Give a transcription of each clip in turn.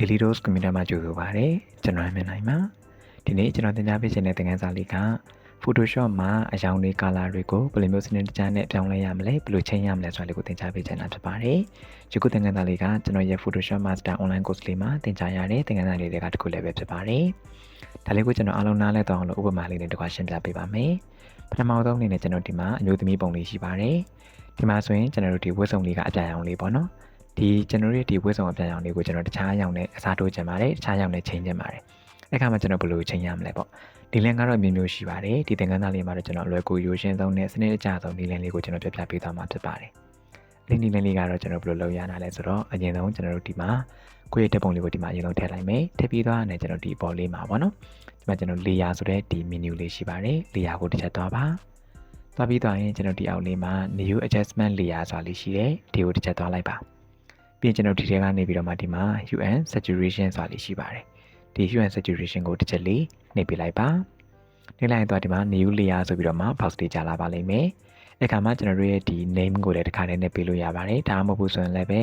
Daily Dose Computer မှာကြိုဆိုပါရစေကျွန်တော်မြင်နိုင်ပါဒီနေ့ကျွန်တော်သင်ကြားပေးခြင်းတဲ့သင်ခန်းစာလေးက Photoshop မှာအရောင်တွေ color တွေကိုဘယ်လိုမျိုးစနစ်တကျနဲ့ပြောင်းလဲရမလဲဘယ်လိုချိန်ရမလဲဆိုတာလေးကိုသင်ကြားပေးခြင်းတာဖြစ်ပါတယ်ဒီခုသင်ခန်းစာလေးကကျွန်တော်ရဲ့ Photoshop Master Online Course လေးမှာသင်ကြားရတဲ့သင်ခန်းစာလေးတွေကတစ်ခုလည်းပဲဖြစ်ပါတယ်ဒါလေးကိုကျွန်တော်အားလုံးနားလည်တော့အောင်လို့ဥပမာလေးနဲ့တစ်ခါရှင်းပြပေးပါမယ်ပထမဆုံးအနေနဲ့ကျွန်တော်ဒီမှာအမျိုးသမီးပုံလေးရှိပါတယ်ဒီမှာဆိုရင်ကျွန်တော်တို့ဒီဝတ်စုံလေးကအပြာရောင်လေးပေါ့နော် ဒီကျွန်တော်တို့ဒီဝတ်စုံအပြာရောင်လေးကိုကျွန်တော်တခြားရောင်နဲ့အစားထိုးချင်ပါတယ်တခြားရောင်နဲ့ချိန်ချင်ပါတယ်အဲ့ခါမှာကျွန်တော်ဘယ်လိုချိန်ရမလဲပေါ့ဒီလန်ကတော့အမျိုးမျိုးရှိပါတယ်ဒီသင်ခန်းစာလေးမှာတော့ကျွန်တော်အလွယ်ကူရိုးရှင်းဆုံးနဲ့စနစ်တကျဆုံးဒီလန်လေးကိုကျွန်တော်ပြပြပေးသွားမှာဖြစ်ပါတယ်အဲ့ဒီဒီလန်လေးကတော့ကျွန်တော်ဘယ်လိုလုပ်ရတာလဲဆိုတော့အရင်ဆုံးကျွန်တော်တို့ဒီမှာကိုယ့်ရဲ့တက်ပုံလေးကိုဒီမှာအရင်ဆုံးထည့်လိုက်မယ်ထည့်ပြီးသွားရင်ကျွန်တော်ဒီပေါ်လေးမှာပေါ့နော်ဒီမှာကျွန်တော် layer ဆိုတဲ့ဒီ menu လေးရှိပါတယ် layer ကိုတစ်ချက်သွားပါသွားပြီးသွားရင်ကျွန်တော်ဒီအောက်လေးမှာ new adjustment layer ဆိုတာလေးရှိတယ်ဒီကိုတစ်ချက်သွားလိုက်ပါ ပြီးရင်ကျွန်တော်ဒီထဲကနေပြီးတော့မှဒီမှာ UN saturation ဆိုတာလေးရှိပါတယ်ဒီ UN saturation ကိုတစ်ချက်လေးနှိပ်ပြလိုက်ပါနှိပ်လိုက်ရင်တော့ဒီမှာ new layer ဆိုပြီးတော့မှ box လေးကြာလာပါလိမ့်မယ်အခါမှာကျွန်တော်တို့ရဲ့ဒီ name ကိုလည်းတစ်ခါတည်းနဲ့ပေးလို့ရပါတယ်ဒါမှမဟုတ်ဘူးဆိုရင်လည်းပဲ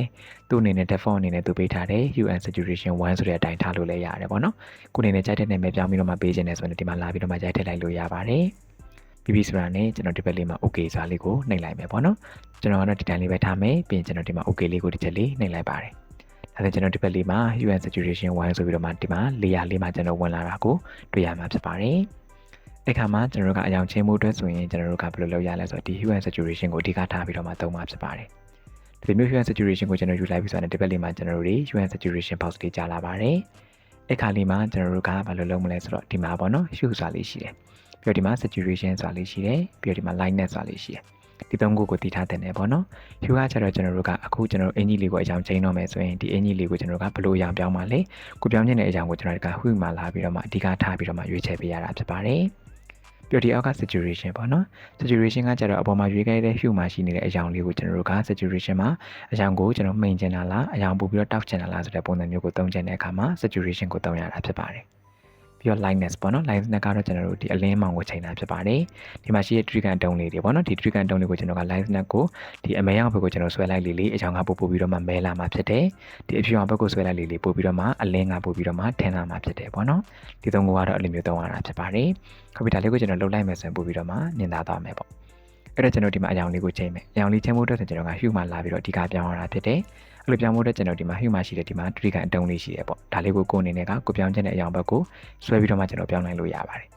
သူ့အနေနဲ့ default အနေနဲ့သူပေးထားတဲ့ UN saturation 1ဆိုတဲ့အတိုင်းထားလို့လည်းရတယ်ပေါ့နော်ကိုအနေနဲ့ကြိုက်တဲ့နာမည်ပြောင်းပြီးတော့မှပေးခြင်းနဲ့ဆိုရင်ဒီမှာလာပြီးတော့မှကြိုက်ထည့်လိုက်လို့ရပါတယ်ပြီးပြီဆိုတာနဲ့ကျွန်တော်ဒီဘက်လေးမှာ okay စာလေးကိုနှိပ်လိုက်မယ်ပေါ့နော်ကျွန်တော်ကတော့ဒီတိုင်းလေးပဲထားမယ်ပြီးရင်ကျွန်တော်ဒီမှာ okay လေးကိုတစ်ချက်လေးနှိပ်လိုက်ပါတယ်ဒါဆိုကျွန်တော်ဒီဘက်လေးမှာ UN saturation 1ဆိုပြီးတော့မှဒီမှာ layer လေးမှာကျွန်တော်ဝင်လာတာကိုတွေ့ရမှာဖြစ်ပါတယ်အဲ့ခါမှာကျွန်တော်တို့ကအယောင်ချင်းမှုအတွက်ဆိုရင်ကျွန်တော်တို့ကဘယ်လိုလုပ်ရလဲဆိုတော့ဒီ hue and saturation ကိုအဓိကထားပြီးတော့မှသုံးမှာဖြစ်ပါတယ်။ဒီမျိုး hue and saturation ကိုကျွန်တော်ယူလိုက်ပြီးဆိုတော့ဒီဘက်လေးမှာကျွန်တော်တို့တွေ hue and saturation box လေးကြာလာပါတယ်။အဲ့ခါလေးမှာကျွန်တော်တို့ကဘာလို့လုပ်မလဲဆိုတော့ဒီမှာပေါ့နော် hue ဆိုတာလေးရှိတယ်။ပြီးတော့ဒီမှာ saturation ဆိုတာလေးရှိတယ်။ပြီးတော့ဒီမှာ lightness ဆိုတာလေးရှိတယ်။ ဒီသုံးခုကိုတည်ထားတဲ့နယ်ပေါ့နော်။ hue ကကျတော့ကျွန်တော်တို့ကအခုကျွန်တော်တို့အင်ကြီးလေးကိုအကြောင်းချိန်တော့မယ်ဆိုရင်ဒီအင်ကြီးလေးကိုကျွန်တော်တို့ကဘလို့ရောင်ပြောင်းပါလဲ။ကိုပြောင်းခြင်းတဲ့အကြောင်းကိုကျွန်တော်တို့က hue မှာလာပြီးတော့မှအဓိကထားပြီးတော့မှရွေးချယ်ပေးရတာဖြစ်ပါတယ်။ပြီးတော့ဒီအောက်က saturation ပေါ့နော် saturation ကကျတော့အပေါ်မှာရွေးခဲ့တဲ့ hue မှာရှိနေတဲ့အရောင်လေးကိုကျွန်တော်တို့က saturation မှာအရောင်ကိုကျွန်တော်မှိန်ချင်တာလားအရောင်ပို့ပြီးတော့တောက်ချင်တာလားဆိုတဲ့ပုံစံမျိုးကိုသုံးချင်တဲ့အခါမှာ saturation ကိုသုံးရတာဖြစ်ပါတယ် ပြီးတော့ lightness ပေါ့နော် lightness ကတော့ကျွန်တော်တို့ဒီအလင်းမောင်ကိုချိန်တာဖြစ်ပါတယ်ဒီမှာရှိတဲ့ trigger တုံးလေးတွေပေါ့နော်ဒီ trigger တုံးလေးကိုကျွန်တော်က lightness ကိုဒီအမဲရောင်ဘက်ကိုကျွန်တော်ဆွဲလိုက်လေလေအရောင်ကပို့ပို့ပြီးတော့မှမဲလာမှာဖြစ်တယ်ဒီအဖြူရောင်ဘက်ကိုဆွဲလိုက်လေလေပို့ပြီးတော့မှအလင်းကပို့ပြီးတော့မှထင်းလာမှာဖြစ်တယ်ပေါ့နော်ဒီသုံးခုကတော့အလိုမျိုးသုံးရတာဖြစ်ပါတယ်ကွန်ပျူတာလေးကိုကျွန်တော်လုတ်လိုက်မယ်ဆိုရင်ပို့ပြီးတော့မှမြင်သာသွားမယ်ပေါ့ အဲ့တော့ကျွန်တော်ဒီမှာအရောင်လေးကိုချိန်မယ်အရောင်လေးချိန်ဖို့အတွက်ဆိုကျွန်တော်က hue မှာလာပြီးတော့အဓိကပြောင်းရတာဖြစ်တယ်အဲ့လိုပြောင်းဖို့အတွက်ကျွန်တော်ဒီမှာ hue မှာရှိတဲ့ဒီမှာ trigger အတုံးလေးရှိတယ်ပေါ့ဒါလေးကိုကိုယ်အနေနဲ့ကကိုပြောင်းခြင်းတဲ့အရောင်ဘက်ကိုဆွဲပြီးတော့မှကျွန်တော်ပြောင်းနိုင်လို့ရပါတယ်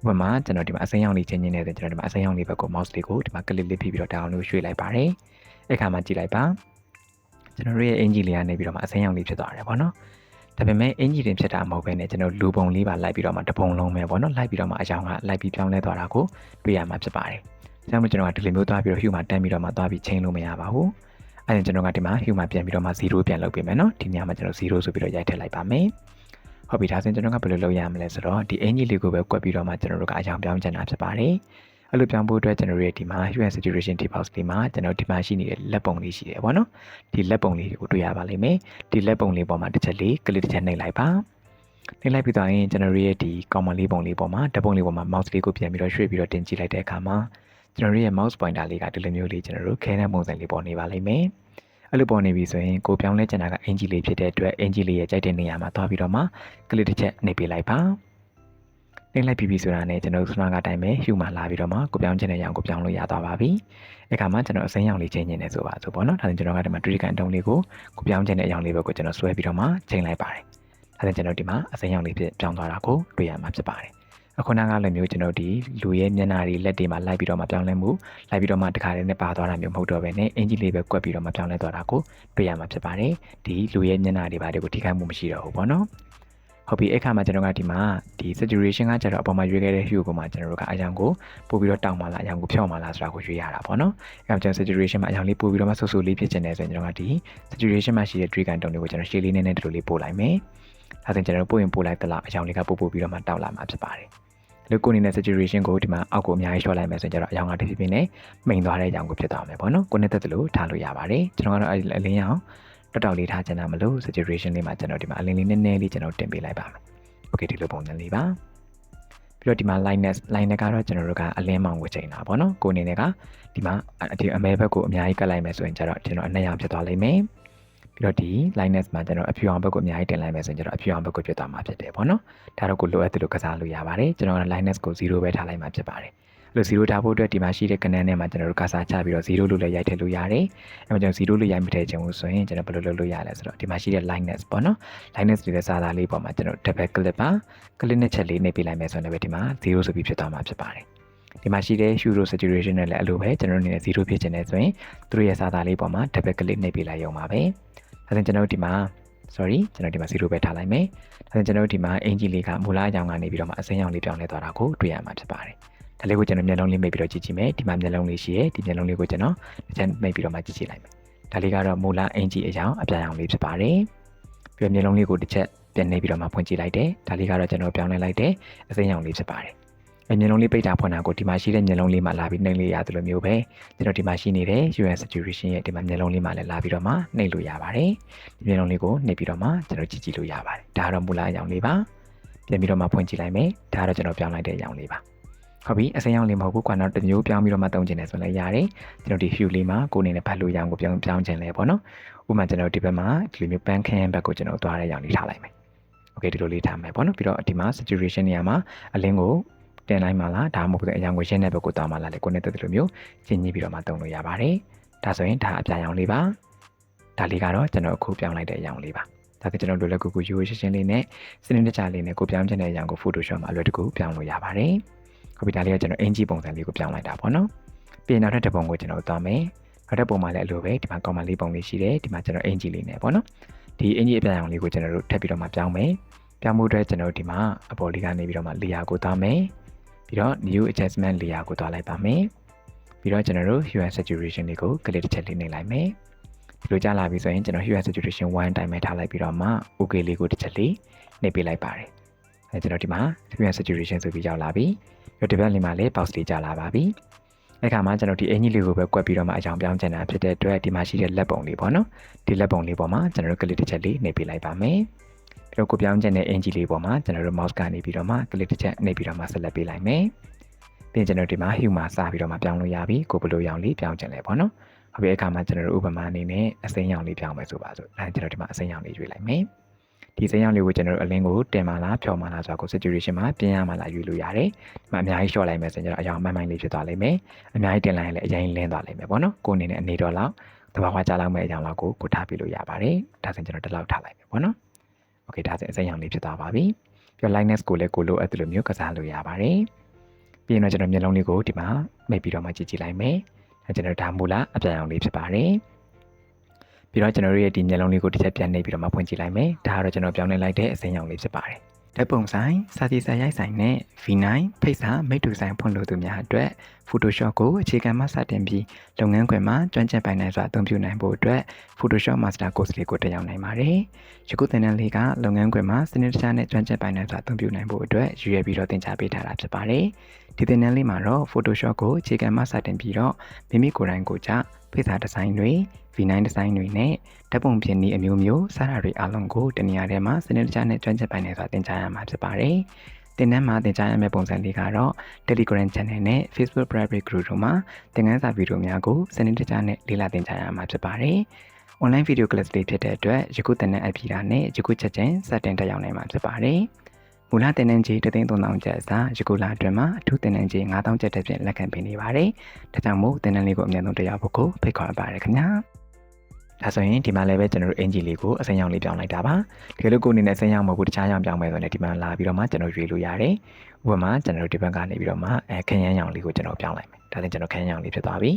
ဥပမာကျွန်တော်ဒီမှာအစိမ်းရောင်လေးချိန်ခြင်းနေတဲ့ကျွန်တော်ဒီမှာအစိမ်းရောင်လေးဘက်ကို mouse လေးကိုဒီမှာ click လေးဖိပြီးတော့တောင်းလို့ရွှေ့လိုက်ပါတယ်အဲ့ခါမှာကြည့်လိုက်ပါကျွန်တော်တို့ရဲ့အင်ဂျီလေးကနေပြီးတော့မှအစိမ်းရောင်လေးဖြစ်သွားတယ်ပေါ့နော်ဒါပေမဲ့အင်ဂျီတင်ဖြစ်တာမဟုတ်ဘဲနဲ့ကျွန်တော်လူပုံလေးပါလိုက်ပြီးတော့မှတပုံလုံးပဲပေါ့နော်လိုက်ပြီးတော့မှအကြောင်းကလိုက်ပြီးပြောင်းလဲသွားတာကိုတွေ့ရမှာဖြစ်ပါတယ်။ ဒါကြောင့်မို့ကျွန်တော်ကဒီလိုမျိုးသွားပြီးတော့ hue မှာတက်ပြီးတော့မှသွားပြီးချိန်လို့မရပါဘူး။အဲဒါကျွန်တော်ကဒီမှာ hue မှာပြန်ပြီးတော့မှ0ပြန်လုပ်ပေးမယ်နော်။ဒီနေရာမှာကျွန်တော်0ဆိုပြီးတော့ရိုက်ထည့်လိုက်ပါမယ်။ဟုတ်ပြီဒါဆိုရင်ကျွန်တော်ကဘယ်လိုလုပ်ရမလဲဆိုတော့ဒီအင်ဂျီလေးကိုပဲကွက်ပြီးတော့မှကျွန်တော်တို့ကအကြောင်းပြောင်းချင်တာဖြစ်ပါတယ်။အဲ့လိုပြောင်းဖို့အတွက်ကျွန်တော်တို့ရဲ့ဒီမှာ hue and saturation tip box လေးမှာကျွန်တော်ဒီမှာရှိနေတဲ့လက်ပုံလေးရှိတယ်ပေါ့နော်ဒီလက်ပုံလေးကိုတွေ့ရပါလိမ့်မယ်ဒီလက်ပုံလေးပေါ်မှာတစ်ချက်လေးကလစ်တစ်ချက်နှိပ်လိုက်ပါနှိပ်လိုက်ပြီးတော့ရင်ကျွန်တော်တို့ရဲ့ဒီ common လေးပုံလေးပေါ်မှာဓာတ်ပုံလေးပေါ်မှာ mouse လေးကိုပြန်ပြီးတော့ရွှေ့ပြီးတော့တင်ကြည့်လိုက်တဲ့အခါမှာ ကျွန်တော်တို့ရဲ့ mouse pointer လေးကဒီလိုမျိုးလေးကျွန်တော်တို့ခဲတဲ့ပုံစံလေးပေါ်နေပါလိမ့်မယ်အဲ့လိုပေါ်နေပြီဆိုရင်ကိုပြောင်းလဲချင်တာကအင်ဂျီလေးဖြစ်တဲ့အတွက်အင်ဂျီလေးရဲ့ကြိုက်တဲ့နေရာမှာသွားပြီးတော့မှကလစ်တစ်ချက်နှိပ်ပေးလိုက်ပါနှိပ်လိုက်ပြီးပြီဆိုတာနဲ့ကျွန်တော်တို့စနာကအတိုင်းပဲ hue မှာလာပြီးတော့မှကိုပြောင်းချင်တဲ့ရောင်ကိုပြောင်းလို့ရသွားပါပြီအဲ့ခါမှာကျွန်တော်အစိမ်းရောင်လေးချိန်နေတယ်ဆိုပါဆိုပေါ့နော်ဒါဆိုကျွန်တော်ကဒီမှာ trigger ကန်တုံးလေးကိုကိုပြောင်းချင်တဲ့အရောင်လေးဘက်ကိုကျွန်တော်ဆွဲပြီးတော့မှချိန်လိုက်ပါတယ်ဒါဆိုကျွန်တော်ဒီမှာအစိမ်းရောင်လေးဖြစ်ပြောင်းသွားတာကိုတွေ့ရမှာဖြစ်ပါတယ် အခုနကလည်းမျိုးကျွန်တော်ဒီလူရဲ့မျက်နှာတွေလက်တွေမှာလိုက်ပြီးတော့မှပြောင်းလဲမှုလိုက်ပြီးတော့မှတခါတည်းနဲ့ပါသွားတာမျိုးမဟုတ်တော့ဘဲနဲ့အင်ဂျီလေးပဲကွက်ပြီးတော့မှပြောင်းလဲသွားတာကိုတွေ့ရမှာဖြစ်ပါတယ်ဒီလူရဲ့မျက်နှာတွေပါတွေကိုထိခိုက်မှုမရှိတော့ဘူးပေါ့နော်ဟုတ်ပြီအဲ့ခါမှာကျွန်တော်ကဒီမှာဒီ saturation ကကျတော့အပေါ်မှာရွေးခဲ့တဲ့ hue ကိုမှကျွန်တော်တို့ကအရောင်ကိုပို့ပြီးတော့တောင်းပါလားအရောင်ကိုဖြော့ပါလားဆိုတာကိုရွေးရတာပေါ့နော်အဲ့ဒါကျွန်တော် saturation မှာအရောင်လေးပို့ပြီးတော့မှဆူဆူလေးဖြစ်ချင်တယ်ဆိုရင်ကျွန်တော်ကဒီ saturation မှာရှိတဲ့ trigger တုံးလေးကိုကျွန်တော်ရှေ့လေးနည်းနည်းတူလေးပို့လိုက်မယ်ဒါဆိုရင်ကျွန်တော်ပို့ရင်ပို့လိုက်သလားအရောင်လေးကပို့ပို့ပြီးတော့မှတောက်လာမှာဖြစ်ပါတယ် လို့ကိုနေနဲ့ saturation ကိုဒီမှာအောက်ကိုအများကြီးရှော့လိုက်မယ်ဆိုရင်ကျတော့အရောင်ကတဖြည်းဖြည်းနဲ့မိန်သွားတဲ့အရောင်ကိုဖြစ်သွားမယ်ပေါ့နော်ကိုနေသက်သလိုထားလို့ရပါတယ်ကျွန်တော်ကတော့အလင်းရောင်တောက်တောက်လေးထားချင်တာမလို့ saturation လေးမှာကျွန်တော်ဒီမှာအလင်းလေးနည်းနည်းလေးကျွန်တော်တင်ပေးလိုက်ပါမယ် okay ဒီလိုပုံစံလေးပါပြီးတော့ဒီမှာ lightness lightness ကတော့ကျွန်တော်တို့ကအလင်းမောင်ကိုချိန်တာပေါ့နော်ကိုအနေနဲ့ကဒီမှာဒီအမဲဘက်ကိုအများကြီးကတ်လိုက်မယ်ဆိုရင်ကျတော့ကျွန်တော်အနက်ရောင်ဖြစ်သွားလိမ့်မယ် ပြီးတော့ဒီ lightness မှာကျွန်တော်အဖြူအောင်ဘက်ကိုအများကြီးတင်လိုက်မယ်ဆိုရင်ကျွန်တော်အဖြူအောင်ဘက်ကိုပြတ်သွားမှာဖြစ်တယ်ပေါ့နော်ဒါတော့ကိုလိုအပ်တယ်လို့ကစားလို့ရပါတယ်ကျွန်တော်က lightness ကို0ပဲထားလိုက်မှာဖြစ်ပါတယ်အဲ့လို0ထားဖို့အတွက်ဒီမှာရှိတဲ့ကဏ္ဍနဲ့မှာကျွန်တော်တို့ကစားချပြီးတော့0လို့လည်းရိုက်ထည့်လို့ရတယ်အဲ့မှာကျွန်တော်0လို့ရိုက်မထည့်ချင်ဘူးဆိုရင်ကျွန်တော်ဘယ်လိုလုပ်လို့ရလဲဆိုတော့ဒီမှာရှိတဲ့ lightness ပေါ့နော် lightness တွေလည်းစာသားလေးပေါ်မှာကျွန်တော် double click ပါ click နဲ့ချက်လေးနှိပ်ပေးလိုက်မယ်ဆိုရင်လည်းဒီမှာ0ဆိုပြီးဖြစ်သွားမှာဖြစ်ပါတယ်ဒီမှာရှိတဲ့ shuro saturation နဲ့လည်းအလိုပဲကျွန်တော်အနေနဲ့0ဖြစ်ချင်တယ်ဆိုရင်သူတို့ရဲ့စာသားလေးပေါ်မှာ double click နှိပ်ပေးလိုက်ရုံပါပဲ ဒါဆိုရင်ကျွန်တော်တို့ဒီမှာ sorry ကျွန်တော်ဒီမှာ0ပဲထားလိုက်မယ်ဒါဆိုရင်ကျွန်တော်တို့ဒီမှာအင်ဂျီလေးကမူလအကြောင်းကနေပြီးတော့မှအစိမ်းရောင်လေးပြောင်းလဲသွားတာကိုတွေ့ရမှာဖြစ်ပါတယ်ဒါလေးကိုကျွန်တော်မျက်လုံးလေးမိတ်ပြီးတော့ကြည့်ကြည့်မယ်ဒီမှာမျက်လုံးလေးရှိရဲဒီမျက်လုံးလေးကိုကျွန်တော်တစ်ချက်မိတ်ပြီးတော့မှကြည့်ကြည့်လိုက်မယ်ဒါလေးကတော့မူလအင်ဂျီအကြောင်းအပြာရောင်လေးဖြစ်ပါတယ်ပြီးတော့မျက်လုံးလေးကိုတစ်ချက်ပြန်နေပြီးတော့မှဖွင့်ကြည့်လိုက်တယ်ဒါလေးကတော့ကျွန်တော်ပြောင်းလဲလိုက်တဲ့အစိမ်းရောင်လေးဖြစ်ပါတယ်အဲ မျက်လုံးလေးပိတ်တာဖွင့်တာကိုဒီမှာရှိတဲ့မျက်လုံးလေးမှာလာပြီးနှိပ်လို့ရတယ်လို့မျိုးပဲကျွန်တော်ဒီမှာရှိနေတဲ့ UN saturation ရဲ့ဒီမှာမျက်လုံးလေးမှာလည်းလာပြီးတော့မှနှိပ်လို့ရပါတယ်ဒီမျက်လုံးလေးကိုနှိပ်ပြီးတော့မှကျွန်တော်ကြည့်ကြည့်လို့ရပါတယ်ဒါတော့မူလအကြောင်းလေးပါပြန်ပြီးတော့မှဖွင့်ကြည့်လိုက်မယ်ဒါတော့ကျွန်တော်ပြောင်းလိုက်တဲ့အကြောင်းလေးပါဟုတ်ပြီအစိမ်းရောင်လေးမဟုတ်ဘူးကွာနောက်တစ်မျိုးပြောင်းပြီးတော့မှတုံးချင်တယ်ဆိုလည်းရတယ်ကျွန်တော်ဒီ hue လေးမှာကိုယ်အနေနဲ့ဘတ်လိုရောင်ကိုပြောင်းပြောင်းချင်လဲပေါ့နော်ဥပမာကျွန်တော်ဒီဘက်မှာဒီလိုမျိုး pan can ဘက်ကိုကျွန်တော်သွားတဲ့ရောင်လေးထားလိုက်မယ် okay ဒီလိုလေးထားမယ်ပေါ့နော်ပြီးတော့ဒီမှာ saturation နေရာမှာအလင်းကို တင်လိုက်မှလားဒါမှမဟုတ်အရောင်ကိုရှင်းတဲ့ဘက်ကိုသွားမှလားလေကိုနဲ့တက်တယ်လို့မျိုးရှင်းကြည့်ပြီးတော့မှတုံးလို့ရပါတယ်ဒါဆိုရင်ဒါအပြာရောင်လေးပါဒါလေးကတော့ကျွန်တော်အခုပြောင်းလိုက်တဲ့အရောင်လေးပါဒါကကျွန်တော်လိုလက်ကူကူရိုးရှင်းရှင်းလေးနဲ့စနစ်တကျလေးနဲ့ကိုပြောင်းချင်တဲ့အရောင်ကို Photoshop မှာအလွယ်တကူပြောင်းလို့ရပါတယ်ကွန်ပျူတာလေးကကျွန်တော်အင်ဂျီပုံစံလေးကိုပြောင်းလိုက်တာပေါ့နော်ပြင်နောက်ထပ်တစ်ပုံကိုကျွန်တော်သွားမယ်နောက်ထပ်ပုံမှာလည်းအလိုပဲဒီမှာ comment လေးပုံလေးရှိတယ်ဒီမှာကျွန်တော်အင်ဂျီလေးနဲ့ပေါ့နော်ဒီအင်ဂျီအပြာရောင်လေးကိုကျွန်တော်တို့ထပ်ပြီးတော့မှပြောင်းမယ်ပြောင်းမှုအတွက်ကျွန်တော်ဒီမှာအပေါ်လေးကနေပြီးတော့မှ layer ကိုသွားမယ် ပြီးတော့ new adjustment layer ကိုသွားလိုက်ပါမယ်ပြီးတော့ကျွန်တော်တို့ hue and saturation လေးကို click တစ်ချက်လေးနှိပ်လိုက်မယ်ဒီလိုကြာလာပြီဆိုရင်ကျွန်တော် hue and saturation 1တိုင်းပဲထားလိုက်ပြီးတော့မှ okay လေးကိုတစ်ချက်လေးနှိပ်ပေးလိုက်ပါတယ်အဲကျွန်တော်ဒီမှာ hue and saturation ဆိုပြီးရောက်လာပြီပြီးတော့ဒီဘက်လေးမှာလည်း box လေးကြာလာပါပြီအဲ့ခါမှာကျွန်တော်ဒီအင်ကြီးလေးကိုပဲကွက်ပြီးတော့မှအကြောင်းပြောင်းချင်တာဖြစ်တဲ့အတွက်ဒီမှာရှိတဲ့လက်ပုံလေးပေါ့နော်ဒီလက်ပုံလေးပေါ်မှာကျွန်တော်တို့ click တစ်ချက်လေးနှိပ်ပေးလိုက်ပါမယ် ပြီးတော့ကိုပြောင်းချင်တဲ့အင်ဂျီလေးပေါ်မှာကျွန်တော်တို့ mouse ကနေပြီးတော့မှ click တစ်ချက်နှိပ်ပြီးတော့မှဆက်လက်ပေးလိုက်မယ်။ပြီးရင်ကျွန်တော်ဒီမှာ hue မှာစပြီးတော့မှပြောင်းလို့ရပြီ။ကိုဘလိုရောင်လေးပြောင်းချင်လဲပေါ့နော်။ဟုတ်ပြီအခါမှာကျွန်တော်တို့ဥပမာအနေနဲ့အစိမ်းရောင်လေးပြောင်းမယ်ဆိုပါစို့။အဲကျွန်တော်ဒီမှာအစိမ်းရောင်လေးရွေးလိုက်မယ်။ဒီစိမ်းရောင်လေးကိုကျွန်တော်တို့အလင်းကိုတင်ပါလားဖြော်ပါလားဆိုတာကို saturation မှာပြင်ရမှာလားရွေးလို့ရတယ်။ဒီမှာအများကြီး short လိုက်မယ်ဆိုရင်ကျွန်တော်အရောင်မှန်မှန်လေးဖြစ်သွားလိမ့်မယ်။အများကြီးတင်လိုက်ရင်လည်းအရင်လင်းသွားလိမ့်မယ်ပေါ့နော်။ကိုအနေနဲ့အနေတော့လောက်တဘာဝကြလောက်မဲ့အကြောင်းလောက်ကိုကိုထားပြလို့ရပါတယ်။ဒါဆိုရင်ကျွန်တော်ဒီလောက်ထားလိုက်မယ်ပေါ့နော်။ Okay ဒါဆိုအစိမ်းရောင်လေးဖြစ်သွားပါပြီ။ပြီးတော့ lightness ကိုလည်းကိုလိုအပ်တယ်လို့မျိုးကစားလို့ရပါတယ်။ပြီးရင်တော့ကျွန်တော်မျက်လုံးလေးကိုဒီမှာမိတ်ပြီးတော့မှကြည့်ကြည့်လိုက်မယ်။အဲကျွန်တော်ဒါမူလားအပြာရောင်လေးဖြစ်ပါတယ်။ပြီးတော့ကျွန်တော်တို့ရဲ့ဒီမျက်လုံးလေးကိုတစ်ချက်ပြန်နှိပ်ပြီးတော့မှဖွင့်ကြည့်လိုက်မယ်။ဒါကတော့ကျွန်တော်ပြောင်းလဲလိုက်တဲ့အစိမ်းရောင်လေးဖြစ်ပါတယ်။ ဓာတ်ပုံဆိုင်စာစီစာရိုက်ဆိုင်နဲ့ V9 ဖိတ်စာမိတ်တူဆိုင်ဖွင့်လို့သူများအတွက် Photoshop ကိုအခြေခံမှစတင်ပြီးလုပ်ငန်းခွင်မှာကျွမ်းကျင်ပိုင်နိုင်စွာအသုံးပြုနိုင်ဖို့အတွက် Photoshop Master Course လေးကိုတက်ရောက်နိုင်ပါတယ်။ယခုသင်တန်းလေးကလုပ်ငန်းခွင်မှာစနစ်တကျနဲ့ကျွမ်းကျင်ပိုင်နိုင်စွာအသုံးပြုနိုင်ဖို့အတွက်ရည်ရွယ်ပြီးတော့သင်ကြားပေးထားတာဖြစ်ပါတယ်။ဒီသင်တန်းလေးမှာတော့ Photoshop ကိုအခြေခံမှစတင်ပြီးတော့မိမိကိုယ်တိုင်ကိုယ်ကျ ဖိတ်စာဒီဇိုင်းတွေ V9 ဒီဇိုင်းတွေနဲ့ဓာတ်ပုံပြင်နည်းအမျိုးမျိုးစားတာတွေအားလုံးကိုတနေရာထဲမှာစနစ်တကျနဲ့ကျွမ်းကျင်ပိုင်နိုင်စွာသင်ကြားရမှာဖြစ်ပါတယ်။သင်တန်းမှာသင်ကြားရမယ့်ပုံစံလေးကတော့ Telegram Channel နဲ့ Facebook Private Group တို့မှာသင်ခန်းစာဗီဒီယိုများကိုစနစ်တကျနဲ့လေ့လာသင်ကြားရမှာဖြစ်ပါတယ်။ online video class လေးဖြစ်တဲ့အတွက်ယခုသင်တန်းအပ်ပြီးတာနဲ့ယခုချက်ချင်းစတင်တက်ရောက်နိုင်မှာဖြစ်ပါတယ်။ မူလသင်တန်းကြီး3300ကျပ်အစားယခုလအတွင်းမှာအထူးသင်တန်းကြီး9000ကျပ်တက်ဖြင့်လက်ခံပေးနေပါတယ်။ဒါကြောင့်မို့သင်တန်းလေးကိုအမြဲတမ်းတက်ရောက်ဖို့ကိုဖိတ်ခေါ်ပါရခင်ဗျာ။ဒါဆိုရင်ဒီမှာလည်းပဲကျွန်တော်တို့အင်ဂျီလေးကိုအစိမ်းရောင်လေးပြောင်းလိုက်တာပါဒီလိုကိုအနေနဲ့အစိမ်းရောင်မဟုတ်ဘူးတခြားရောင်ပြောင်းမယ်ဆိုရင်ဒီမှာလာပြီးတော့မှကျွန်တော်ရွေးလို့ရတယ်ဥပမာကျွန်တော်တို့ဒီဘက်ကနေပြီးတော့မှအဲခရမ်းရောင်လေးကိုကျွန်တော်ပြောင်းလိုက်မယ်ဒါလည်းကျွန်တော်ခရမ်းရောင်လေးဖြစ်သွားပြီ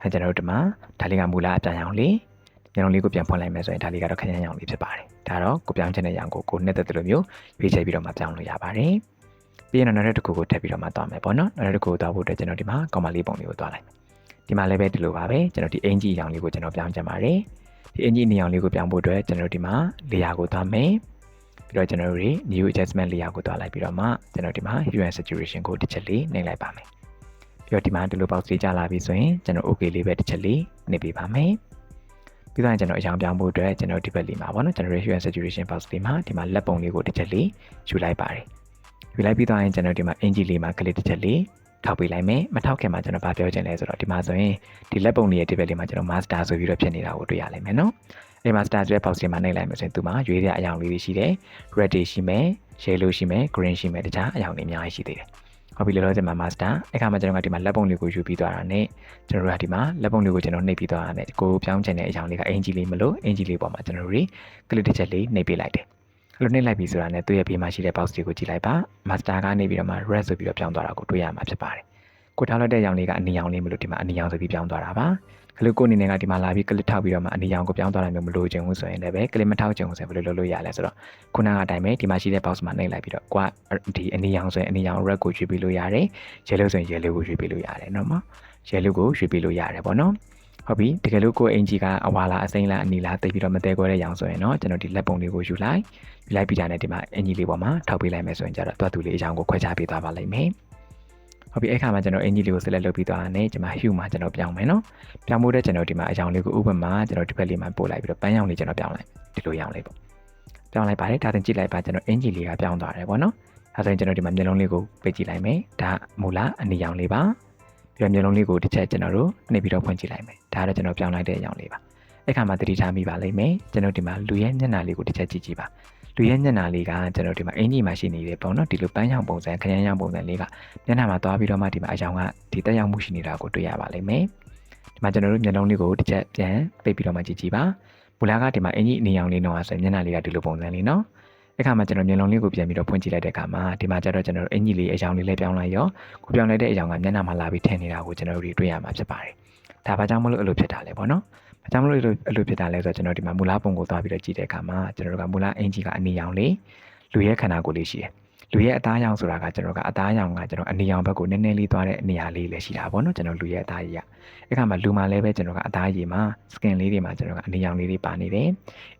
ဒါကျွန်တော်တို့ဒီမှာဒါလေးကမူလအပြန်ရောင်လေးညလုံးလေးကိုပြန်ဖွင့်လိုက်မယ်ဆိုရင်ဒါလေးကတော့ခရမ်းရောင်လေးဖြစ်ပါတယ် ဒါတော့ကိုပြောင်းချင်တဲ့ရောင်ကိုကိုနှစ်သက်တယ်လို့မျိုးရွေးချယ်ပြီးတော့မှပြောင်းလို့ရပါတယ်ပြီးရင်နောက်တစ်ခုကိုထပ်ပြီးတော့မှသွားမယ်ပေါ့နော်နောက်တစ်ခုကိုသွားဖို့အတွက်ကျွန်တော်ဒီမှာကောင်မလေးပုံလေးကိုသွားလိုက်မယ်ဒီမှာလည်းပဲဒီလိုပါပဲကျွန်တော်ဒီအင်ဂျီရောင်လေးကိုကျွန်တော်ပြောင်းချင်ပါတယ်ဒီ engine နေအောင်လေးကိုပြောင်းဖို့အတွက်ကျွန်တော်တို့ဒီမှာ layer ကိုသွားမယ်ပြီးတော့ကျွန်တော်တို့တွေ new adjustment layer ကိုသွားလိုက်ပြီးတော့မှကျွန်တော်ဒီမှာ hue and saturation ကိုတစ်ချက်လေးနှိပ်လိုက်ပါမယ်ပြီးတော့ဒီမှာဒီလို box လေးကြာလာပြီဆိုရင်ကျွန်တော် okay လေးပဲတစ်ချက်လေးနှိပ်ပေးပါမယ် ပြီးတော့ကျွန်တော်အကြောင်းပြောင်းဖို့အတွက်ကျွန်တော်ဒီဘက်လေးမှာပေါ့နော်ကျွန်တော် hue and saturation box လေးမှာဒီမှာလက်ပုံလေးကိုတစ်ချက်လေးယူလိုက်ပါတယ်ယူလိုက်ပြီးတော့ရင်ကျွန်တော်ဒီမှာ engine လေးမှာ click တစ်ချက်လေးထောက်ပေးလိုက်မယ်မထောက်ခင်မှာကျွန်တော်ဗာပြောချင်လဲဆိုတော့ဒီမှာဆိုရင်ဒီလက်ပုံလေးရဲ့ဒီဘက်လေးမှာကျွန်တော် master ဆိုပြီးတော့ဖြစ်နေတာကိုတွေ့ရလိမ့်မယ်နော်ဒီမှာ star ဆိုတဲ့ box တွေမှာနှိပ်လိုက်မယ်ဆိုရင်သူမှာရွေးတဲ့အရောင်လေးတွေရှိတယ် red တွေရှိမယ် yellow ရှိမယ် green ရှိမယ်တခြားအရောင်တွေအများကြီးရှိသေးတယ် ဟုတ်ပြီလောလောဆယ်မှာ master အခါမှာကျွန်တော်ကဒီမှာလက်ပုံလေးကိုယူပြီးသွားတာနဲ့ကျွန်တော်တို့ကဒီမှာလက်ပုံလေးကိုကျွန်တော်နှိပ်ပြီးသွားတာနဲ့ကိုပြောင်းချင်တဲ့အရောင်လေးကအင်ဂျီလေးမလို့အင်ဂျီလေးပေါ်မှာကျွန်တော်တို့ click တစ်ချက်လေးနှိပ်ပေးလိုက်တယ်အဲ့လိုနှိပ်လိုက်ပြီဆိုတာနဲ့သူ့ရဲ့ဘေးမှာရှိတဲ့ box တွေကိုကြည့်လိုက်ပါ master ကနေပြီးတော့မှ red ဆိုပြီးတော့ပြောင်းသွားတာကိုတွေ့ရမှာဖြစ်ပါတယ်ကိုထားလိုက်တဲ့ရောင်လေးကအနီရောင်လေးမလို့ဒီမှာအနီရောင်ဆိုပြီးပြောင်းသွားတာပါ ကလေးကိုအနေနဲ့ကဒီမှာလာပြီးကလစ်ထောက်ပြီးတော့မှအနီရောင်ကိုပြောင်းသွားတာမျိုးမလိုချင်ဘူးဆိုရင်လည်းပဲကလစ်မထောက်ချင်ဘူးဆိုရင်ဘယ်လိုလုပ်လို့ရလဲဆိုတော့ခုနကအတိုင်းပဲဒီမှာရှိတဲ့ box မှာနှိပ်လိုက်ပြီးတော့ကွာဒီအနီရောင်ဆိုရင်အနီရောင် red ကိုရွေးပြီးလို့ရတယ် yellow ဆိုရင် yellow ကိုရွေးပြီးလို့ရတယ်နော်မ yellow ကိုရွေးပြီးလို့ရတယ်ပေါ့နော်ဟုတ်ပြီတကယ်လို့ကိုယ်အင်ဂျီကအဝါလာအစိမ့်လားအနီလားတိတ်ပြီးတော့မတဲခွဲတဲ့ရောင်ဆိုရင်တော့ကျွန်တော်ဒီလက်ပုံလေးကိုယူလိုက်ယူလိုက်ပြီးတာနဲ့ဒီမှာအင်ဂျီလေးပေါ်မှာထောက်ပေးလိုက်မယ်ဆိုရင်ကျတော့တွတ်တူလေးအရောင်ကိုခွဲခြားပေးသွားပါလိမ့်မယ် ဟုတ်ပြီအဲ့ခါမှာကျွန်တော်အင်ဂျီလေးကို select လုပ်ပြီးသွားတာနဲ့ဒီမှာ hue မှာကျွန်တော်ပြောင်းမယ်နော်ပြောင်းဖို့တဲ့ကျွန်တော်ဒီမှာအရောင်လေးကိုဥပမာကျွန်တော်ဒီဘက်လေးမှာပို့လိုက်ပြီးတော့ပန်းရောင်လေးကျွန်တော်ပြောင်းလိုက်ဒီလိုရောင်လေးပေါ့ပြောင်းလိုက်ပါတယ်ဒါသင်ကြည့်လိုက်ပါကျွန်တော်အင်ဂျီလေးကပြောင်းသွားတယ်ပေါ့နော်အဲဆိုရင်ကျွန်တော်ဒီမှာမျက်လုံးလေးကိုပိတ်ကြည့်လိုက်မယ်ဒါမူလအနီရောင်လေးပါပြီးတော့မျက်လုံးလေးကိုတစ်ချက်ကျွန်တော်တို့နှိပ်ပြီးတော့ဖွင့်ကြည့်လိုက်မယ်ဒါကတော့ကျွန်တော်ပြောင်းလိုက်တဲ့အရောင်လေးပါအဲ့ခါမှာသတိထားမိပါလိမ့်မယ်ကျွန်တော်ဒီမှာလူရဲ့မျက်နှာလေးကိုတစ်ချက်ကြည့်ကြည့်ပါ လူရဲ့မျက်နှာလေးကကျွန်တော်ဒီမှာအင်ဂျီမှာရှိနေတယ်ပေါ့နော်ဒီလိုပန်းရောင်ပုံစံခရမ်းရောင်ပုံစံလေးကမျက်နှာမှာသွားပြီးတော့မှဒီမှာအရောင်ကဒီတက်ရောက်မှုရှိနေတာကိုတွေ့ရပါလိမ့်မယ်ဒီမှာကျွန်တော်တို့မျက်လုံးလေးကိုတစ်ချက်ပြန်ပိတ်ပြီးတော့မှကြည့်ကြည့်ပါမူလကဒီမှာအင်ဂျီအနေရောင်လေးတော့ဆိုရင်မျက်နှာလေးကဒီလိုပုံစံလေးနော်အခါမှာကျွန်တော်မျက်လုံးလေးကိုပြန်ပြီးတော့ဖွင့်ကြည့်လိုက်တဲ့အခါမှာဒီမှာကျတော့ကျွန်တော်တို့အင်ကြီးလေးအယောင်လေးလည်းပြောင်းလိုက်ရောကိုပြောင်းလိုက်တဲ့အယောင်ကမျက်နှာမှာလာပြီးထည့်နေတာကိုကျွန်တော်တို့တွေ့ရမှာဖြစ်ပါတယ်။ဒါဘာကြောင့်မလို့အဲ့လိုဖြစ်တာလဲပေါ့နော်။ ဘာကြောင့်မလို့အဲ့လိုအဲ့လိုဖြစ်တာလဲဆိုတော့ကျွန်တော်ဒီမှာမူလပုံကိုသွားပြီးတော့ကြည့်တဲ့အခါမှာကျွန်တော်တို့ကမူလအင်ကြီးကအနီရောင်လေးလူရဲ့ခန္ဓာကိုယ်လေးရှိတယ်။လူရဲ့အသားရောင်ဆိုတာကကျွန်တော်ကအသားရောင်ကကျွန်တော်အနီရောင်ဘက်ကိုနည်းနည်းလေးသွားတဲ့နေရာလေးလည်းရှိတာပေါ့နော်ကျွန်တော်လူရဲ့အသားကြီးကအဲ့ခါမှာလူမှာလည်းပဲကျွန်တော်ကအသားရည်မှာ skin လေးတွေမှာကျွန်တော်ကအနီရောင်လေးတွေပါနေတယ်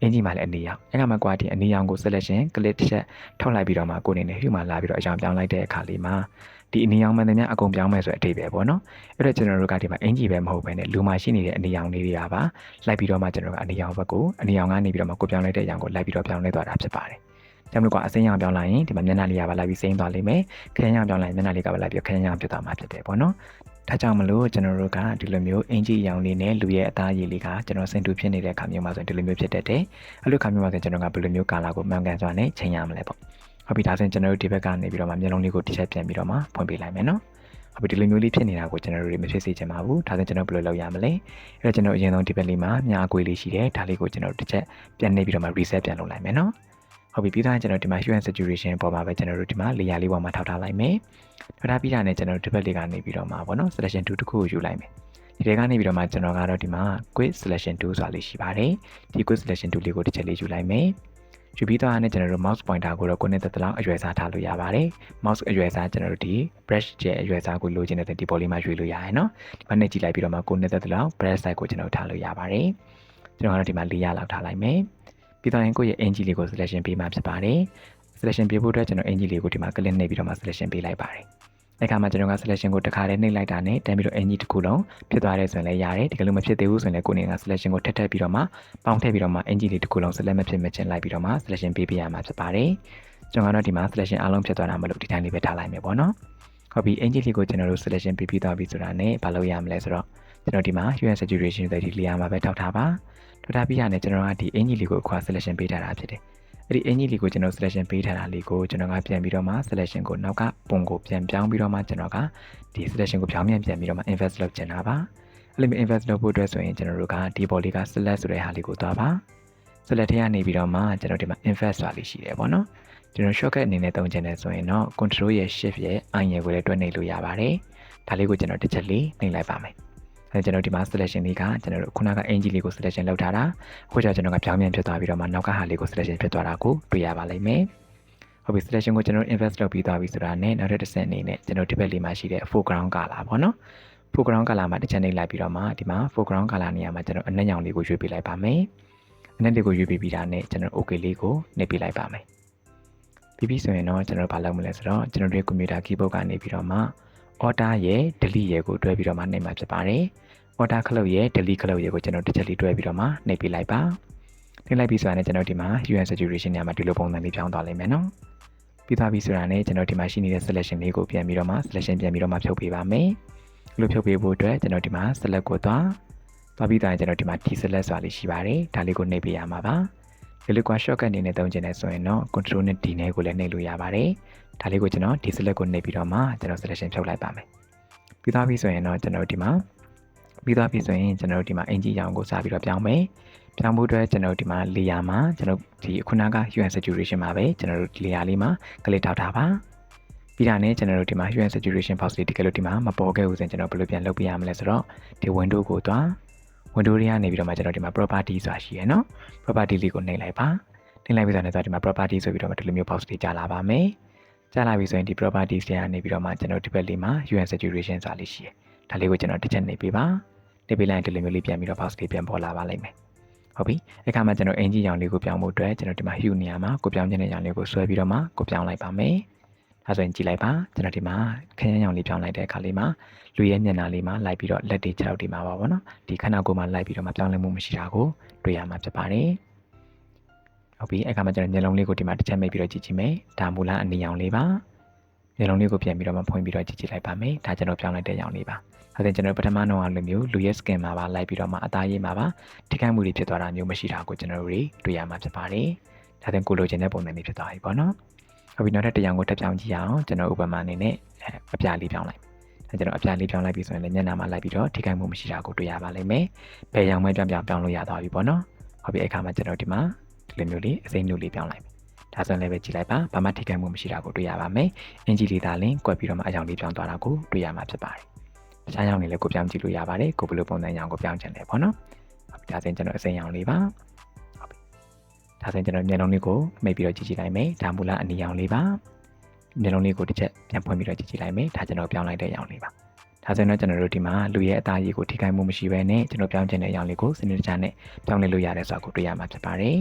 အင်ဂျီမှာလည်းအနီရောင်အဲ့ခါမှာကွာဒီအနီရောင်ကို selection click တစ်ချက်ထောက်လိုက်ပြီးတော့မှကိုယ်နေနဲ့ hue မှာလာပြီးတော့အရောင်ပြောင်းလိုက်တဲ့အခါလေးမှာ ဒီအနီရောင်မှန်တယ်များအကုန်ပြောင်းမယ်ဆိုတဲ့အထိပဲပေါ့နော်အဲ့တော့ကျွန်တော်တို့ကဒီမှာအင်ဂျီပဲမဟုတ်ဘဲနဲ့လူမှာရှိနေတဲ့အနီရောင်လေးတွေကပါလိုက်ပြီးတော့မှကျွန်တော်ကအနီရောင်ဘက်ကိုအနီရောင်ကနေပြီးတော့မှကိုပြောင်းလိုက်တဲ့အရောင်ကိုလိုက်ပြီးတော့ပြောင်းလဲသွားတာဖြစ်ပါတယ်ဒါမှမဟုတ်ကအစိမ်းရောင်ပြောင်းလိုက်ရင်ဒီမှာမျက်နှာလေးကပါလိုက်ပြီးစိမ်းသွားလိမ့်မယ်ခရမ်းရောင်ပြောင်းလိုက်ရင်မျက်နှာလေးကပါလိုက်ပြီးခရမ်းရောင်ဖြစ်သွားမှာဖြစ်တယ်ပေါ့နော်ဒါကြောင့်မလို့ကျွန်တော်တို့ကဒီလိုမျိုးအင်ဂျီရောင်လေးနဲ့လူရဲ့အသားရည်လေးကကျွန်တော်စင်တူဖြစ်နေတဲ့အခါမျိုးမှာဆိုရင်ဒီလိုမျိုးဖြစ်တတ်တယ်အဲ့လိုခါမျိုးမှာဆိုရင်ကျွန်တော်ကဘယ်လိုမျိုးကာလာကိုမှန်ကန်စွာနဲ့ချိန်ရမလဲပေါ့ ဟုတ်ပြီဒါဆိုရင်ကျွန်တော်တို့ဒီဘက်ကနေပြီးတော့မှမျက်လုံးလေးကိုတစ်ချက်ပြန်ပြီးတော့မှဖွင့်ပေးလိုက်မယ်နော်ဟုတ်ပြီဒီလိုမျိုးလေးဖြစ်နေတာကိုကျွန်တော်တို့မဖြစ်စေချင်ပါဘူးဒါဆိုကျွန်တော်ဘယ်လိုလုပ်ရမလဲအဲ့တော့ကျွန်တော်အရင်ဆုံးဒီဘက်လေးမှာမြားအကွေးလေးရှိတယ်ဒါလေးကိုကျွန်တော်တစ်ချက်ပြန်နေပြီးတော့မှ reset ပြန်လုပ်လိုက်မယ်နော်ဟုတ်ပြီပြီးသားကျွန်တော်ဒီမှာ hue and saturation ပေါ်မှာပဲကျွန်တော်တို့ဒီမှာ layer လေးပေါ်မှာထောက်ထားလိုက်မယ်ထောက်ထားပြီးတာနဲ့ကျွန်တော်ဒီဘက်လေးကနေပြီးတော့မှာပေါ့နော် selection 2တစ်ခုကိုယူလိုက်မယ်ဒီထဲကနေပြီးတော့မှကျွန်တော်ကတော့ဒီမှာ quick selection 2ဆိုတာလေးရှိပါတယ်ဒီ quick selection 2လေးကိုတစ်ချက်လေးယူလိုက်မယ် ယူပြီးတော့နဲ့ကျွန်တော်တို့ mouse pointer ကိုတော့ကိုနဲ့တက်တလောက်အရွယ်စားထားလို့ရပါတယ် mouse အရွယ်စားကျွန်တော်တို့ဒီ brush ရဲ့အရွယ်စားကိုလိုချင်တဲ့ဒီပေါ်လေးမှာရွေးလို့ရရယ်နော်ဒီမှာနဲ့ကြည့်လိုက်ပြီးတော့မှကိုနဲ့တက်တလောက် brush size ကိုကျွန်တော်ထားလို့ရပါတယ်ကျွန်တော်ကတော့ဒီမှာ400လောက်ထားလိုက်မယ်ပြီးတော့ရင်ကိုယ့်ရဲ့ engine လေးကို selection ပေးမှဖြစ်ပါတယ် selection ပေးဖို့အတွက်ကျွန်တော် engine လေးကိုဒီမှာ click နှိပ်ပြီးတော့မှ selection ပေးလိုက်ပါတယ် အဲ့ခါမှာကျွန်တော်က selection ကိုတစ်ခါတည်းနှိပ်လိုက်တာနဲ့တန်းပြီးတော့ engine တစ်ခုလုံးဖြစ်သွားတယ်ဆိုရင်လည်းရတယ်ဒီကလို့မဖြစ်သေးဘူးဆိုရင်လည်းကိုနေက selection ကိုထပ်ထပ်ပြီးတော့မှပေါင်းထည့်ပြီးတော့မှ engine လေးတစ်ခုလုံး select မဖြစ်မချင်းလိုက်ပြီးတော့မှ selection ပေးပေးရမှာဖြစ်ပါတယ်ကျွန်တော်ကတော့ဒီမှာ selection အားလုံးဖြစ်သွားတာမလို့ဒီတိုင်းလေးပဲထားလိုက်မယ်ပေါ့နော်ဟုတ်ပြီ engine လေးကိုကျွန်တော်တို့ selection ပေးပြီးသွားပြီဆိုတာနဲ့ဘာလုပ်ရမလဲဆိုတော့ကျွန်တော်ဒီမှာ hue and saturation ဆိုတဲ့ဒီ layer မှာပဲထောက်ထားပါထောက်ထားပြီးရတယ်ကျွန်တော်ကဒီ engine လေးကိုအခွာ selection ပေးထားတာဖြစ်တယ် အဲ့ဒီ engine လေးကိုကျွန်တော် selection ပေးထားတာလေးကိုကျွန်တော်ကပြန်ပြီးတော့မှ selection ကိုနောက်ကပုံကိုပြန်ပြောင်းပြီးတော့မှကျွန်တော်ကဒီ selection ကိုပြောင်းပြန်ပြန်ပြီးတော့မှ invest လုပ်ချင်တာပါအဲ့လိုမျိုး invest လုပ်ဖို့အတွက်ဆိုရင်ကျွန်တော်တို့ကဒီပေါ်လေးက select ဆိုတဲ့ဟာလေးကိုသွားပါ select ထဲကနေပြီးတော့မှကျွန်တော်ဒီမှာ invest ဆိုတာလေးရှိတယ်ပေါ့နော်ကျွန်တော် shortcut အနေနဲ့သုံးချင်တယ်ဆိုရင်တော့ control ရဲ့ shift ရဲ့ i ရဲ့ကိုလည်းတွဲနှိပ်လို့ရပါတယ်ဒါလေးကိုကျွန်တော်တစ်ချက်လေးနှိပ်လိုက်ပါမယ် အဲကျွန်တော်ဒီမှာ selection လေးကကျွန်တော်တို့ခုနက engine လေးကို selection လုပ်ထားတာအခုကျကျွန်တော်ကပြောင်းပြန်ဖြစ်သွားပြီးတော့မှနောက်ကဟာလေးကို selection ဖြစ်သွားတာကိုတွေ့ရပါလိမ့်မယ်ဟုတ်ပြီ selection ကိုကျွန်တော် invest လုပ်ပြီးသွားပြီဆိုတာနဲ့နောက်တစ်ဆင့်အနေနဲ့ကျွန်တော်ဒီဘက်လေးမှာရှိတဲ့ foreground color ပေါ့နော် foreground color မှာတစ်ချက်နှိပ်လိုက်ပြီးတော့မှဒီမှာ foreground color နေရာမှာကျွန်တော်အနက်ရောင်လေးကိုရွေးပေးလိုက်ပါမယ်အနက်လေးကိုရွေးပေးပြီးတာနဲ့ကျွန်တော် okay လေးကိုနှိပ်ပေးလိုက်ပါမယ်ပြီးပြီဆိုရင်တော့ကျွန်တော်ဘာလုပ်မလဲဆိုတော့ကျွန်တော်တို့ computer keyboard ကနေပြီးတော့မှ order ရဲ့ delete ရဲ့ကိုတွဲပြီးတော့မှနှိပ်မှာဖြစ်ပါတယ်။ order ခလုတ်ရဲ့ delete ခလုတ်ရဲ့ကိုကျွန်တော်တစ်ချက်လေးတွဲပြီးတော့မှနှိပ်ပေးလိုက်ပါ။နှိပ်လိုက်ပြီဆိုတာနဲ့ကျွန်တော်ဒီမှာ UN saturation နေရာမှာဒီလိုပုံစံလေးပြောင်းသွားလိမ့်မယ်နော်။ပြီးသွားပြီဆိုတာနဲ့ကျွန်တော်ဒီမှာရှိနေတဲ့ selection လေးကိုပြန်ပြီးတော့မှ selection ပြန်ပြီးတော့မှဖြုတ်ပေးပါမယ်။ဒီလိုဖြုတ်ပေးဖို့အတွက်ကျွန်တော်ဒီမှာ select ကိုသွားသွားပြီးတော့ကျွန်တော်ဒီမှာ T-select ဆိုတာလေးရှိပါတယ်ဒါလေးကိုနှိပ်ပေးရမှာပါဒီလိုက shortcut အနေနဲ့သုံးချင်တယ်ဆိုရင်တော့ control နဲ့ D နဲ့ကိုလည်းနှိပ်လို့ရပါတယ်ဒါလေးကိုကျွန်တော် T-select ကိုနှိပ်ပြီးတော့မှကျွန်တော် selection ဖြုတ်လိုက်ပါမယ်ပြီးသွားပြီဆိုရင်တော့ကျွန်တော်ဒီမှာ ပြီးသွားပြီဆိုရင်ကျွန်တော်ဒီမှာအင်ဂျီရောင်ကိုစပြီးတော့ပြောင်းမယ်ပြောင်းဖို့အတွက်ကျွန်တော်ဒီမှာ layer မှာကျွန်တော်ဒီခုနက UN saturation မှာပဲကျွန်တော်တို့ layer လေးမှာ click ထောက်ထားပါပြီးတာနဲ့ကျွန်တော်တို့ဒီမှာ UN saturation box လေးတကယ်လို့ဒီမှာမပေါ်ခဲ့ဘူးဆိုရင်ကျွန်တော်ဘယ်လိုပြန်လုပ်ပြရမလဲဆိုတော့ဒီ window ကိုသွား window တွေကနေပြီးတော့မှကျွန်တော်ဒီမှာ property ဆိုတာရှိရယ်နော် property လေးကိုနှိပ်လိုက်ပါနှိပ်လိုက်ပြီးဆိုတော့ဒီမှာ property ဆိုပြီးတော့မှဒီလိုမျိုး box တွေကြာလာပါမယ်ကြာလာပြီဆိုရင်ဒီ properties တွေကနေပြီးတော့မှကျွန်တော်ဒီဘက်လေးမှာ UN saturation ဆိုတာလေးရှိရယ်ဒါလေးကိုကျွန်တော်တစ်ချက်နှိပ်ပေးပါ နှိပ်ပေးလိုက်ရင်ဒီလိုမျိုးလေးပြန်ပြီးတော့ box လေးပြန်ပေါ်လာပါလိမ့်မယ်ဟုတ်ပြီအခါမှာကျွန်တော်အင်ဂျီရောင်လေးကိုပြောင်းဖို့အတွက်ကျွန်တော်ဒီမှာ hue နေရာမှာကိုပြောင်းခြင်းတဲ့ရောင်လေးကိုဆွဲပြီးတော့မှကိုပြောင်းလိုက်ပါမယ်ဒါဆိုရင်ကြည့်လိုက်ပါကျွန်တော်ဒီမှာခရမ်းရောင်လေးပြောင်းလိုက်တဲ့အခါလေးမှာလူရဲ့မျက်နှာလေးမှာလိုက်ပြီးတော့လက်တွေခြေထောက်တွေမှာပါပေါ့နော်ဒီခန္ဓာကိုယ်မှာလိုက်ပြီးတော့မှပြောင်းလဲမှုမရှိတာကိုတွေ့ရမှာဖြစ်ပါတယ်ဟုတ်ပြီအခါမှာကျွန်တော်မျက်လုံးလေးကိုဒီမှာတစ်ချက်မိတ်ပြီးတော့ကြည့်ကြည့်မယ်ဒါမူလအနီရောင်လေးပါမျက်လုံးလေးကိုပြန်ပြီးတော့မှဖွင့်ပြီးတော့ကြည့်ကြည့်လိုက်ပါမယ်ဒါကျွန်တော်ပြောင်းလိုက်တဲ့ရောင်လေးပါ ဟုတ်တယ်ကျွန်တော်ပထမတော့လိုမျိုးလူရဲ့ skin မှာပါလိုက်ပြီးတော့မှအသားရည်မှာပါထိခိုက်မှုတွေဖြစ်သွားတာမျိုးမရှိတာကိုကျွန်တော်တို့တွေ့ရမှာဖြစ်ပါတယ်ဒါတဲ့ကိုလိုချင်တဲ့ပုံစံမျိုးဖြစ်သွားပြီပေါ့နော်ဟုတ်ပြီနောက်ထပ်တစ်ယောင်ကိုတက်ပြောင်းကြည့်ရအောင်ကျွန်တော်ဥပမာအနေနဲ့အပြားလေးပြောင်းလိုက်အဲကျွန်တော်အပြားလေးပြောင်းလိုက်ပြီဆိုရင်လည်းညနာမှာလိုက်ပြီးတော့ထိခိုက်မှုမရှိတာကိုတွေ့ရပါလိမ့်မယ်ဘယ်ရောင်မဲပြောင်းပြောင်းပြောင်းလို့ရသွားပြီပေါ့နော်ဟုတ်ပြီအခါမှာကျွန်တော်ဒီမှာဒီလိုမျိုးလေးအစိမ်းမျိုးလေးပြောင်းလိုက်ဒါဆိုရင်လည်းပဲကြည့်လိုက်ပါဘာမှထိခိုက်မှုမရှိတာကိုတွေ့ရပါမယ်အင်ဂျီလေးသားလင်းကွက်ပြီးတော့မှအကြောင်လေးပြောင်းသွားတာကိုတွေ့ရမှာဖြစ်ပါတယ် တခြားရောင်တွေလည်းကိုပြောင်းကြည့်လို့ရပါတယ်ကိုဘယ်လိုပုံစံရောင်ကိုပြောင်းချင်လဲပေါ့နော်ဟုတ်ပြီဒါဆိုရင်ကျွန်တော်အစိမ်းရောင်လေးပါဟုတ်ပြီဒါဆိုရင်ကျွန်တော်မျက်လုံးလေးကိုမိတ်ပြီးတော့ကြည့်ကြည့်လိုက်မယ်ဒါမူလအနီရောင်လေးပါမျက်လုံးလေးကိုတစ်ချက်ပြန်ဖွင့်ပြီးတော့ကြည့်ကြည့်လိုက်မယ်ဒါကျွန်တော်ပြောင်းလိုက်တဲ့ရောင်လေးပါဒါဆိုရင်တော့ကျွန်တော်တို့ဒီမှာလူရဲ့အသားရည်ကိုထိခိုက်မှုမရှိဘဲနဲ့ကျွန်တော်ပြောင်းချင်တဲ့ရောင်လေးကိုစနစ်တကျနဲ့ပြောင်းလဲလို့ရတယ်ဆိုတာကိုတွေ့ရမှာဖြစ်ပါတယ်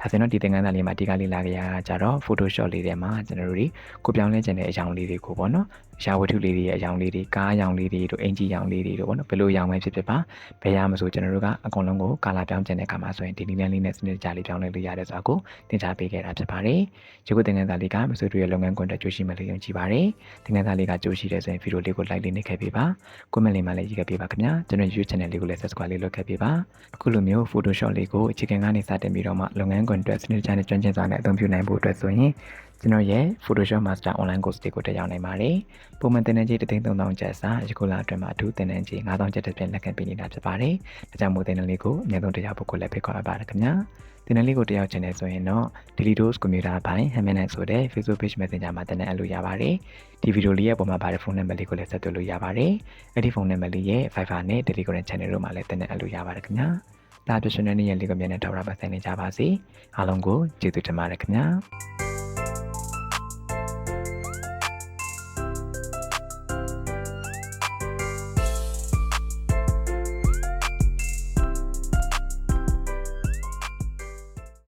ဒါဆိုရင်တော့ဒီသင်ခန်းစာလေးမှာဒီကလေးလာကြရကြတော့ Photoshop လေးထဲမှာကျွန်တော်တို့ဒီကိုပြောင်းလဲခြင်းတဲ့အကြောင်းလေးတွေကိုပေါ့နော် ရှားဝတ္ထုလေးတွေရဲ့အကြောင်းလေးတွေကားအကြောင်းလေးတွေတို့အင်ဂျီအကြောင်းလေးတွေတို့ပေါ့နော်ဘယ်လိုအကြောင်းပဲဖြစ်ဖြစ်ပါဘယ်ရမဆိုကျွန်တော်တို့ကအကုန်လုံးကိုကာလာပြောင်းခြင်းတဲ့အခါမှာဆိုရင်ဒီနည်းလမ်းလေးနဲ့စနစ်တကျလေးပြောင်းလဲလို့ရတယ်ဆိုတာကိုသင်ကြားပေးခဲ့တာဖြစ်ပါတယ်ဒီခုသင်ခန်းစာလေးကမဆွေတို့ရဲ့လုပ်ငန်းခွင်အတွက်ကြိုးရှိမယ်လို့ယုံကြည်ပါတယ်သင်ခန်းစာလေးကကြိုးရှိတယ်ဆိုရင်ဗီဒီယိုလေးကို like လေးနှိပ်ခဲ့ပေးပါ comment လေးမှာလည်းရေးခဲ့ပေးပါခင်ဗျာကျွန်တော် YouTube channel လေးကိုလည်း subscribe လေးလုပ်ခဲ့ပေးပါအခုလိုမျိုး Photoshop လေးကိုအခြေခံကနေစတင်ပြီးတော့မှလုပ်ငန်းခွင်အတွက်စနစ်တကျနဲ့ကျွမ်းကျင်စွာနဲ့အသုံးပြုနိုင်ဖို့အတွက်ဆိုရင် ကျွန်တော်ရဲ့ Photoshop Master Online Course တွေကိုတက်ရောက်နိုင်ပါတယ်။ပုံမှန်သင်တန်းကြီး33000ကျပ်စာယခုလအတွင်းမှာအထူးသင်တန်းကြီး9000ကျပ်တစ်ပြင်လက်ခံပေးနေတာဖြစ်ပါတယ်။ဒါကြောင့်မို့သင်တန်းလေးကိုအများဆုံးတက်ရောက်ဖို့ကိုလည်းဖိတ်ခေါ်အပ်ပါတယ်ခင်ဗျာ။သင်တန်းလေးကိုတက်ရောက်ချင်တယ်ဆိုရင်တော့ Daily Dose Computer ဘိုင်း Hamanet ဆိုတဲ့ Facebook Page Messenger မှာတင်တဲ့အပ်လို့ရပါတယ်။ဒီဗီဒီယိုလေးရဲ့ပုံမှာပါတဲ့ဖုန်းနံပါတ်လေးကိုလည်းဆက်သွယ်လို့ရပါတယ်။အဲ့ဒီဖုန်းနံပါတ်လေးရဲ့ Viber နဲ့ Telegram Channel တို့မှာလည်းတင်တဲ့အပ်လို့ရပါတယ်ခင်ဗျာ။ဒါပြည့်စုံတဲ့နေ့ရက်လေးကိုမြန်နဲ့ထောက်ရပါဆိုင်နေကြပါစေအားလုံးကိုကျေးဇူးတင်ပါတယ်ခင်ဗျာ